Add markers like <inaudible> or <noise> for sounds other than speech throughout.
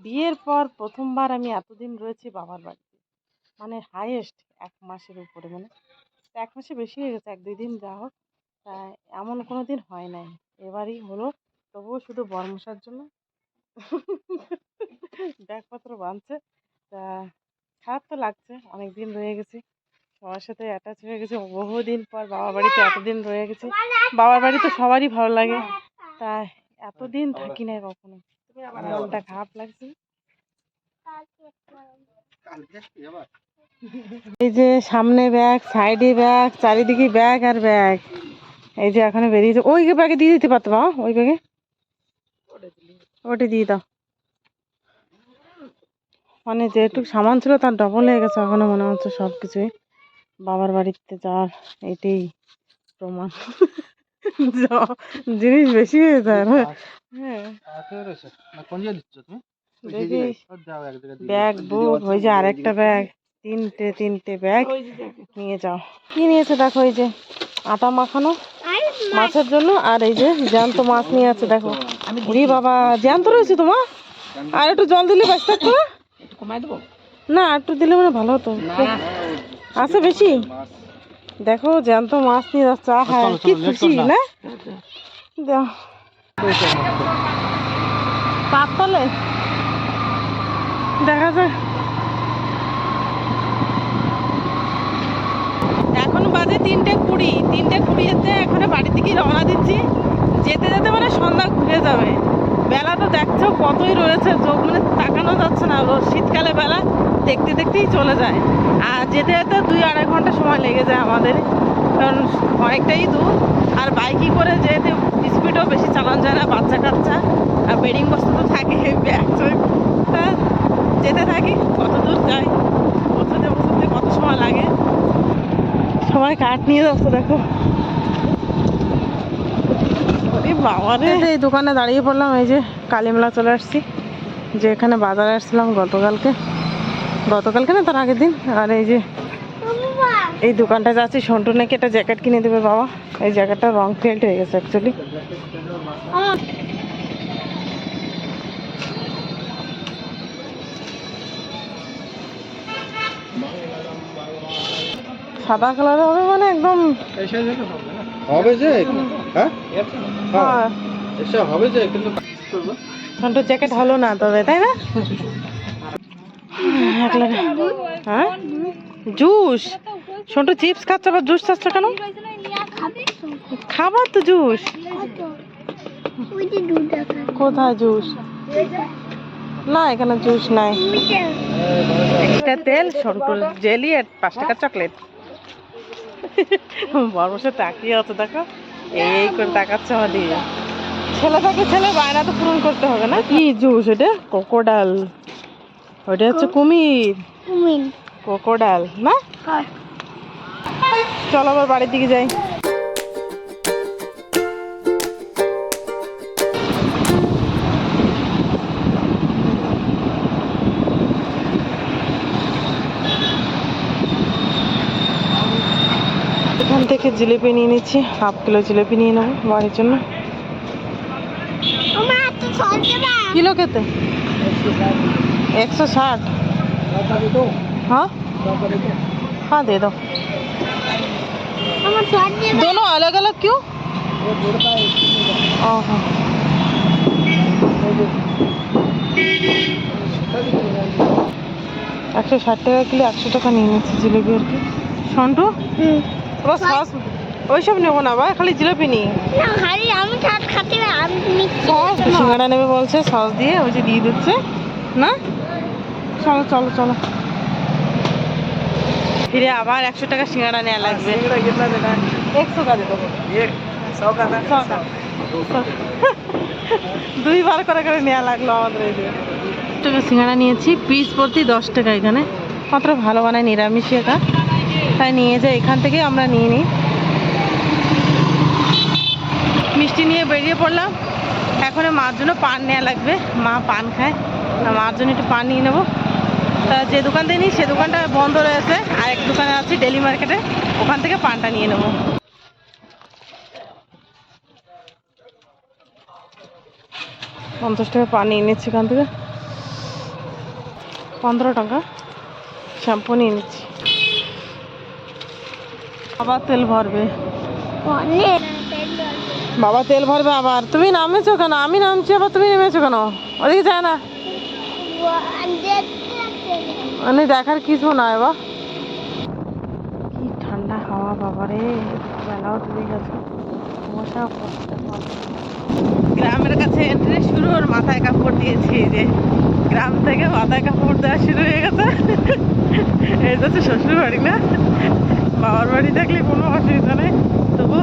বিয়ের পর প্রথমবার আমি এতদিন রয়েছি বাবার বাড়িতে। মানে হাইয়েস্ট এক মাসের উপরে মানে এক মাসে বেশি হয়ে গেছে, এক দুই দিন যা হোক। তা এমন কোনো দিন হয় নাই। এবারই হলো, তবুও শুধু বর্মশার জন্য। ব্যাগপত্র বাঁধছে। তা খারাপ তো লাগছে অনেক দিন রয়ে গেছি। সবার সাথে অ্যাটাচ হয়ে গেছে। বহুদিন পর বাবার বাড়িতে এতদিন রয়ে গেছি। বাবার বাড়ি তো সবারই ভালো লাগে। তা এতদিন থাকি না কখনো। মনটা খারাপ লাগছে। এই যে সামনে ব্যাগ সাইডে ব্যাগ চারিদিকে ব্যাগ আর ব্যাগ। এই যে এখানে বেরিয়েছে ওই ব্যাগে দিয়ে দিতে পারতো বাবা ওই ব্যাগে? ওটা দিয়ে দাও। মানে যেটুকু সামান ছিল তার ডবল হয়ে গেছে। এখনও মনে হচ্ছে সব কিছুই বাবার বাড়িতে যাওয়ার এটাই প্রমাণ। <laughs> জিনিস বেশি হয়ে যায় না। হ্যাঁ। ব্যাগ বুক ওই যে আরেকটা ব্যাগ। তিনটে তিনটে ব্যাগ। নিয়ে যাও। কি নিয়েছে দেখো এই যে? আটা মাখানো মাছের জন্য আর এই যে জ্যান্ত মাছ নিয়ে আছে দেখো। ওরে বাবা জ্যান্ত রয়েছে তোমার আর একটু জল দিলে বেশ থাকতো না কমাই দেবো? না আর একটু দিলে মানে ভালো হতো। আছে বেশি? দেখো জ্যান্ত মাছ নিয়ে যাচ্ছে। হ্যাঁ কি খুশি না। পাতলে। দেখা যায় এখন বাজে তিনটে কুড়ি। তিনটে কুড়িতে এখন বাড়ি থেকে রওনা দিচ্ছি। যেতে যেতে মানে সন্ধ্যা ঘুরে যাবে। বেলা তো দেখছ কতই রয়েছে, চোখ মানে তাকানো যাচ্ছে না। শীতকালে বেলা দেখতে দেখতেই চলে যায়। আর যেতে যেতে দুই আড়াই ঘণ্টা সময় লেগে যায় আমাদের। কারণ অনেকটাই দূর। আর বাইকে করে যেতে স্পিডও বেশি চালানো যায় না, বাচ্চা কাচ্চা। আর বেডিং বস্তু তো থাকে যেতে থাকি, কত দূর যাই বসতে বসতে কত সময় লাগে। সবাই কাঠ নিয়ে যাচ্ছে, দেখো। এই দোকানে দাঁড়িয়ে পড়লাম এই যে কালীমেলা চলে আসছি যে এখানে বাজারে আসছিলাম গতকালকে। গতকালকে না তার আগের দিন। আর এই যে এই দোকানটা যাচ্ছি সন্টু নাকি একটা জ্যাকেট কিনে দেবে বাবা। এই জ্যাকেটটা রং ফেল্ট হয়ে গেছে অ্যাকচুয়ালি সাদা কালার হবে মানে একদম হবে যে? হ্যাঁ? হ্যাঁ। এসব হবে যে কিন্তু সন্টুর জ্যাকেট হলো না তবে তাই না? হ্যাঁ? জুস? চিপস খাচ্ছে আবার জুস খাচ্ছে কেন? খাবার তো জুস। কোথায় জুস? না এখানে জুস নাই। একটা তেল জেলি আর পাঁচ টাকার চকলেট। বড় বসে তাকিয়ে আছে দেখো। এই করে তাকাচ্ছে আমাদের। ছেলে থাকে ছেলে বায়না তো পূরণ করতে হবে না? কি জুস এটা? কোকোডাল। ওটা হচ্ছে কুমির। কোকোডাল না? চলো আবার বাড়ির দিকে যাই। এখান থেকে জিলিপি নিয়ে নিচ্ছি হাফ কিলো জিলিপি নিয়ে নেবো বাড়ির জন্য কিলো কেতে একশো ষাট हाँ हाँ दे दो दोनों अलग अलग क्यों ओहो একশো ষাট টাকা কিলো একশো টাকা নিয়ে নিচ্ছি জিলিপি আর কি সন্টু ওরা সস ওইসব নেব না বা খালি জিলিপি নিই। সস সিঙ্গাড়া নেবে বলছে সস দিয়ে ওই যে দিয়ে দিচ্ছে। না? চলো চলো চলো। ফিরে আবার একশো টাকা সিঙ্গাড়া নেওয়া লাগবে। একশো কাজে দেবো। দুইবার করে করে নেওয়া লাগল আমাদের এই টাকা সিঙ্গাড়া নিয়েছি পিস প্রতি দশ টাকা এখানে। মাত্র ভালো বানায় নিরামিষ এটা তাই নিয়ে যাই? এখান থেকে আমরা নিয়ে নিই। মিষ্টি নিয়ে বেরিয়ে পড়লাম। এখন মার জন্য পান নেওয়া লাগবে। মা পান খায়। মার জন্য একটু পান নিয়ে নেব। তা যে দোকান থেকে নিই, সে দোকানটা বন্ধ রয়েছে। আর এক দোকানে আছে ডেলি মার্কেটে। ওখান থেকে পানটা নিয়ে নেব। পঞ্চাশ টাকা পান নিয়ে নিচ্ছি এখান থেকে। পনেরো টাকা। শ্যাম্পু নিয়ে নিচ্ছি। আবার তেল ভরবে। বাবা তেল ভরবে আবার। তুমি নামেছো কেন? আমি নামছি আবার তুমি নেমেছো কেন? ওদিকে যায় না। মানে দেখার কিছু নয় বা কি ঠান্ডা হাওয়া বাবা রে বেলাও ডুবে গেছে। মশা গ্রামের কাছে এন্ট্রি শুরু ওর মাথায় কাপড় দিয়েছি এই যে। গ্রাম থেকে মাথায় কাপড় দেওয়া শুরু হয়ে গেছে। এটা তো শ্বশুর বাড়ি না? বাবার বাড়ি থাকলে কোনো অসুবিধা নেই। তবু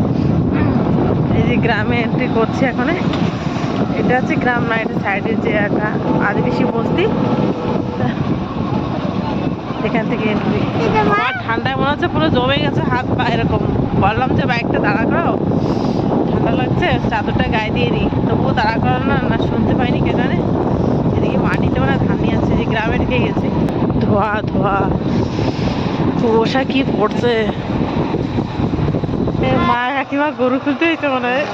এই যে গ্রামে এন্ট্রি করছি এখন এটা হচ্ছে গ্রাম না, এটা সাইডের যে একটা আদিবাসী বস্তি। এখান থেকে এন্ট্রি ঠান্ডায় মনে হচ্ছে পুরো জমে গেছে, হাত পা এরকম। বললাম যে বাইকটা দাঁড়া করো ঠান্ডা লাগছে, চাদরটা গায়ে দিয়ে দিই তবুও দাঁড়া করো না না শুনতে পাইনি কে জানে। এদিকে মাটিতে মানে ধান নিয়ে আসছে, যে গ্রামে ঢেকে গেছে। ধোয়া ধোয়া। কুয়াশা কি পড়ছে এ মা কাকিমা গরু খুঁজতে হয়েছে মনে হয়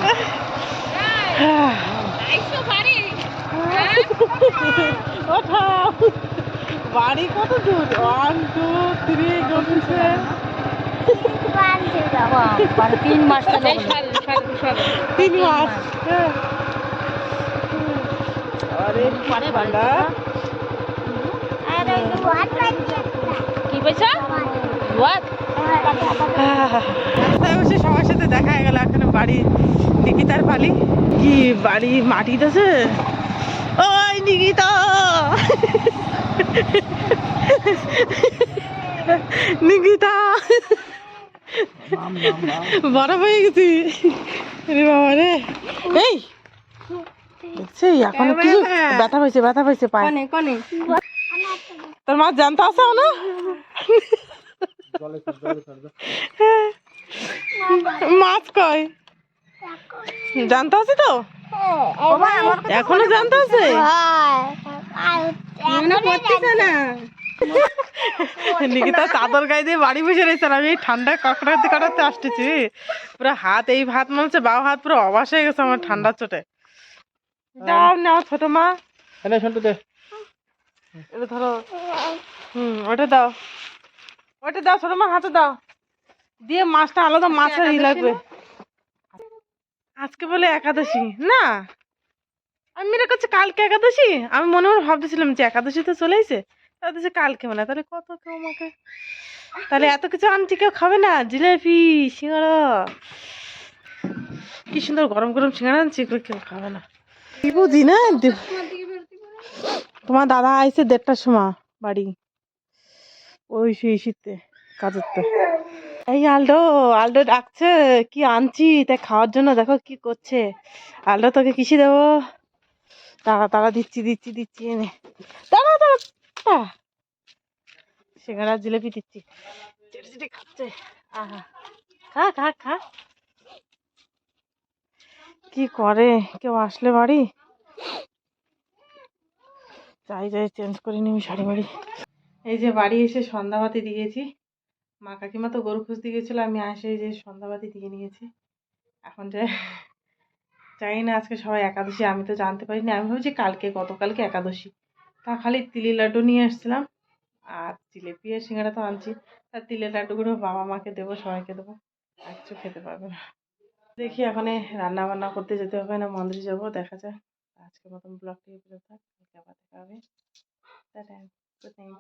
বাড়ি কত দূর ওয়ান টু থ্রি গতিছে তিন মাস তিন মাস হ্যাঁ। আরে ঠান্ডা কি বলছ? হোয়াট রাস্তায় বসে সবার সাথে দেখা হয়ে গেল এখন বাড়ি নিকিতার পালি কি বাড়ি মাটিতেছে ওই নিকিতা! নিকিতা! বড় হয়ে গেছি। রে বাবা রে। এই! দেখছি এখন কিছু ব্যথা? পাইছে ব্যথা পাইছে পায়। কনে কনে। তোর মা জানতে আসাও না মাছ কয়? জানতে আছে তো? এখনও জানতে আছে? নিকিতা চাদর গায়ে দিয়ে বাড়ি বসে রয়েছে আমি এই ঠান্ডায় কাকড়াতে কাটাতে আসতেছি। পুরো হাত এই হাত মনে হচ্ছে বাও হাত পুরো অবাস হয়ে গেছে আমার ঠান্ডার চোটে। যাও নাও ছোট মা। দে। এটা ধরো। হুম ওটা দাও। ওটা দাও ছোট মা হাতে দাও। দিয়ে মাছটা আলাদা মাছের ই লাগবে। আজকে বলে একাদশী না? আমি মনে করছি কালকে একাদশী। আমি মনে মনে ভাবতেছিলাম যে একাদশী তো চলে এসে তাহলে কালকে মানে তাহলে কত কেউ আমাকে তাহলে এত কিছু আনছি কেউ খাবে না? জিলেপি সিঙ্গাড়া কি সুন্দর গরম গরম সিঙ্গাড়া আনছি এগুলো কেউ খাবে না। বুঝি না? দেব- তোমার দাদা আইছে দেড়টার সময় বাড়ি। ওই সেই শীতে, কাজের তো। এই আলডো আলডো ডাকছে, কি আনছি তাই খাওয়ার জন্য দেখো কি করছে। আলডো তোকে কিসি দেবো? তারা তাড়া দিচ্ছি দিচ্ছি দিচ্ছি, এনে। তাড়া তাড়া সিঙ্গাড়া জিলেপি দিচ্ছি। চেটে খাচ্ছে। আহা, খা খা খা। কি করে? কেউ আসলে বাড়ি? যাই যাই চেঞ্জ করে নিবি শাড়ি বাড়ি। এই যে বাড়ি এসে সন্ধ্যাবাতি দিয়েছি। মা কাকিমা তো গরু খুঁজতে গেছিল আমি আসে এই যে সন্ধ্যাবাতি দিয়ে নিয়েছি। এখন যে জানি না, আজকে সবাই একাদশী, আমি তো জানতে পারিনি। আমি ভাবছি কালকে, গতকালকে একাদশী। তা খালি তিলি লাড্ডু নিয়ে আসছিলাম, আর জিলেপি আর সিঙ্গাড়া তো আনছি। তার তিলের লাড্ডুগুলো বাবা মাকে দেবো, সবাইকে দেবো, আর কিছু খেতে পারবে না। দেখি এখন রান্না বান্না করতে যেতে হবে না, মন্দিরে যাব, দেখা যাক। আজকের মতন ব্লগটি পর্যন্ত থাক। কালকে আবার দেখা হবে টাটা গুড নাইট